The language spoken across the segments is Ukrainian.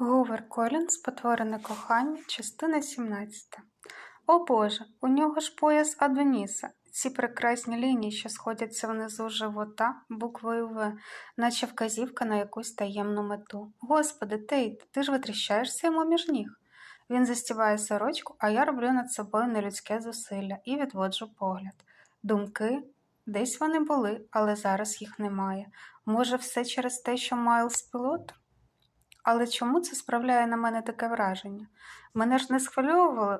Гувер Колін Спотворене кохання, частина 17. О Боже, у нього ж пояс Адоніса. Ці прекрасні лінії, що сходяться внизу живота, буквою В, наче вказівка на якусь таємну мету. Господи, Тейт, ти ж витріщаєшся йому між ніг. Він застібає сорочку, а я роблю над собою нелюдське зусилля і відводжу погляд. Думки десь вони були, але зараз їх немає. Може, все через те, що Майлз пілот? Але чому це справляє на мене таке враження? Мене ж не схвильовувало.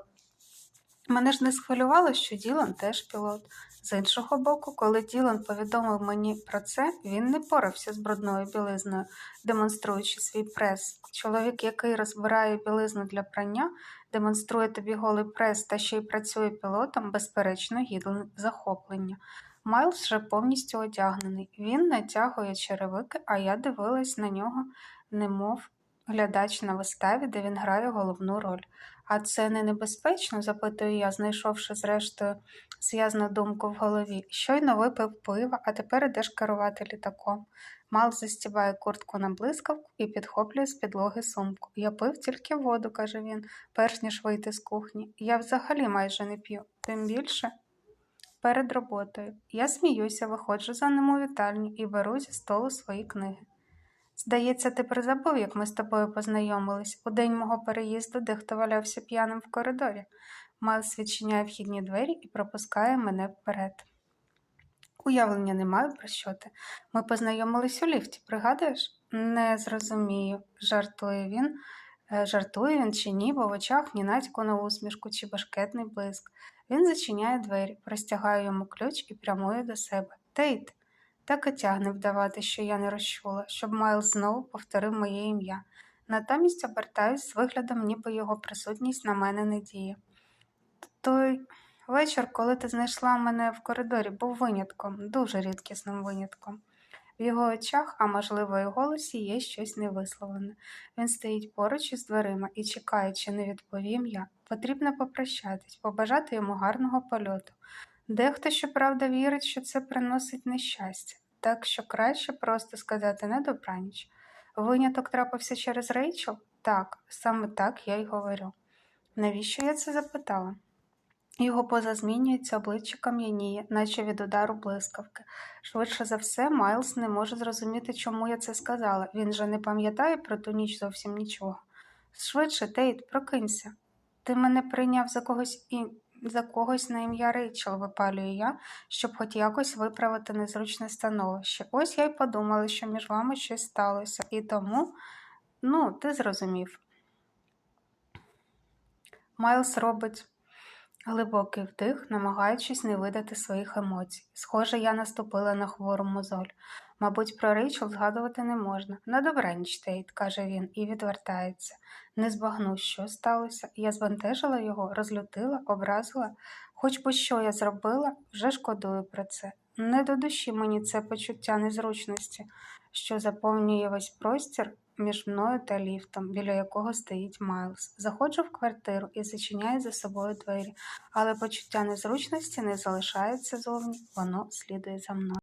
Мене ж не схвилювало, що Ділан теж пілот. З іншого боку, коли Ділан повідомив мені про це, він не порався з брудною білизною, демонструючи свій прес. Чоловік, який розбирає білизну для прання, демонструє тобі голий прес та ще й працює пілотом, безперечно, гідне захоплення. Майлз вже повністю одягнений. Він натягує черевики, а я дивилась на нього, немов глядач на виставі, де він грає головну роль. А це не небезпечно? запитую я, знайшовши зрештою зв'язну думку в голові. Щойно випив пива, а тепер ідеш керувати літаком. Мал застібає куртку на блискавку і підхоплює з підлоги сумку. Я пив тільки воду, каже він, перш ніж вийти з кухні. Я взагалі майже не п'ю, тим більше. Перед роботою. Я сміюся, виходжу за ним у вітальню і беру зі столу свої книги. Здається, ти призабув, як ми з тобою познайомились. У день мого переїзду дехто валявся п'яним в коридорі. Майлз відчиняє вхідні двері і пропускає мене вперед. Уявлення не маю про що ти. Ми познайомились у ліфті, пригадуєш? Не зрозумію, жартує він. Е, Жартує він чи ні, бо в очах ні натяку на усмішку чи башкетний блиск. Він зачиняє двері, простягає йому ключ і прямує до себе. Тейт, так і тягне вдавати, що я не розчула, щоб Майл знову повторив моє ім'я. Натомість обертаюсь з виглядом, ніби його присутність на мене не діє. Той вечір, коли ти знайшла мене в коридорі, був винятком, дуже рідкісним винятком. В його очах, а можливо, і голосі є щось невисловлене. Він стоїть поруч із дверима і чекає, чи не відповім я. Потрібно попрощатись, побажати йому гарного польоту. Дехто, щоправда, вірить, що це приносить нещастя, так що краще просто сказати не добраніч. Виняток трапився через Рейчел? Так, саме так я й говорю. Навіщо я це запитала? Його поза змінюється, обличчя кам'яніє, наче від удару блискавки. Швидше за все, Майлз не може зрозуміти, чому я це сказала. Він же не пам'ятає про ту ніч зовсім нічого. Швидше, Тейт, прокинься. Ти мене прийняв за когось і за когось на ім'я Рейчел, випалюю я, щоб хоч якось виправити незручне становище. Ось я й подумала, що між вами щось сталося, і тому, ну, ти зрозумів. Майлз робить глибокий вдих, намагаючись не видати своїх емоцій. Схоже, я наступила на хвору мозоль. Мабуть, про Рейчел згадувати не можна. На добраніч, Тейт, каже він, і відвертається. Не збагну, що сталося. Я збентежила його, розлютила, образила. Хоч би що я зробила, вже шкодую про це. Не до душі мені це почуття незручності, що заповнює весь простір між мною та ліфтом, біля якого стоїть Майлз. Заходжу в квартиру і зачиняю за собою двері, але почуття незручності не залишається зовні, воно слідує за мною.